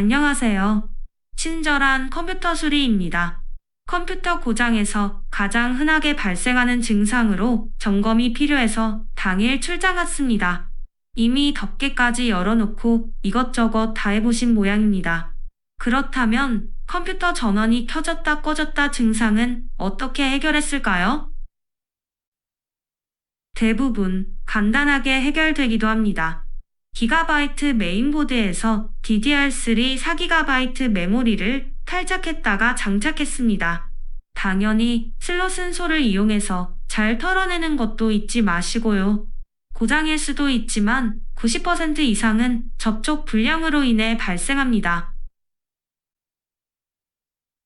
안녕하세요. 친절한 컴퓨터 수리입니다. 컴퓨터 고장에서 가장 흔하게 발생하는 증상으로 점검이 필요해서 당일 출장 왔습니다. 이미 덮개까지 열어놓고 이것저것 다 해보신 모양입니다. 그렇다면 컴퓨터 전원이 켜졌다 꺼졌다 증상은 어떻게 해결했을까요? 대부분 간단하게 해결되기도 합니다. 기가바이트 메인보드에서 DDR3 4GB 메모리를 탈착했다가 장착했습니다. 당연히 슬롯은소를 이용해서 잘 털어내는 것도 잊지 마시고요. 고장일 수도 있지만 90% 이상은 접촉 불량으로 인해 발생합니다.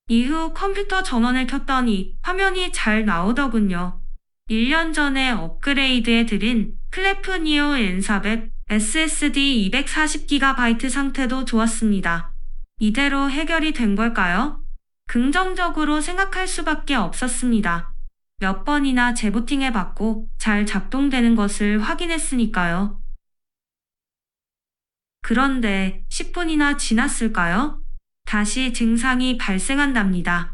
이후 컴퓨터 전원을 켰더니 화면이 잘 나오더군요. 1년 전에 업그레이드해 드린 클래프니오 N400 SSD 240GB 상태도 좋았습니다. 이대로 해결이 된 걸까요? 긍정적으로 생각할 수밖에 없었습니다. 몇 번이나 재부팅해 봤고 잘 작동되는 것을 확인했으니까요. 그런데 10분이나 지났을까요? 다시 증상이 발생한답니다.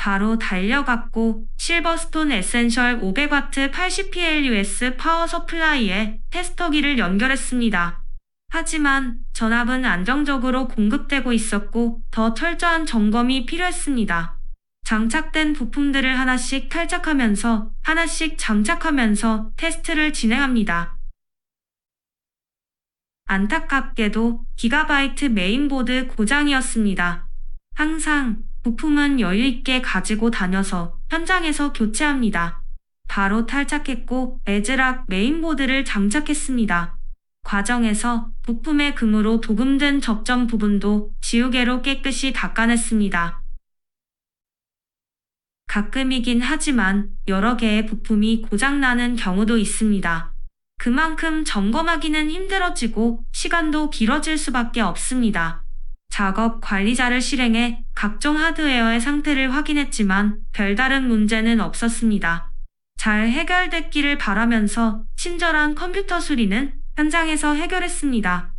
바로 달려갔고 실버스톤 에센셜 500W 80PLUS 파워 서플라이에 테스터기를 연결했습니다. 하지만 전압은 안정적으로 공급되고 있었고 더 철저한 점검이 필요했습니다. 장착된 부품들을 하나씩 탈착하면서 하나씩 장착하면서 테스트를 진행합니다. 안타깝게도 기가바이트 메인보드 고장이었습니다. 항상 부품은 여유 있게 가지고 다녀서 현장에서 교체합니다. 바로 탈착했고 에즈락 메인보드를 장착했습니다. 과정에서 부품의 금으로 도금된 접점 부분도 지우개로 깨끗이 닦아냈습니다. 가끔이긴 하지만 여러 개의 부품이 고장나는 경우도 있습니다. 그만큼 점검하기는 힘들어지고 시간도 길어질 수밖에 없습니다. 작업 관리자를 실행해 각종 하드웨어의 상태를 확인했지만 별다른 문제는 없었습니다. 잘 해결됐기를 바라면서 친절한 컴퓨터 수리는 현장에서 해결했습니다.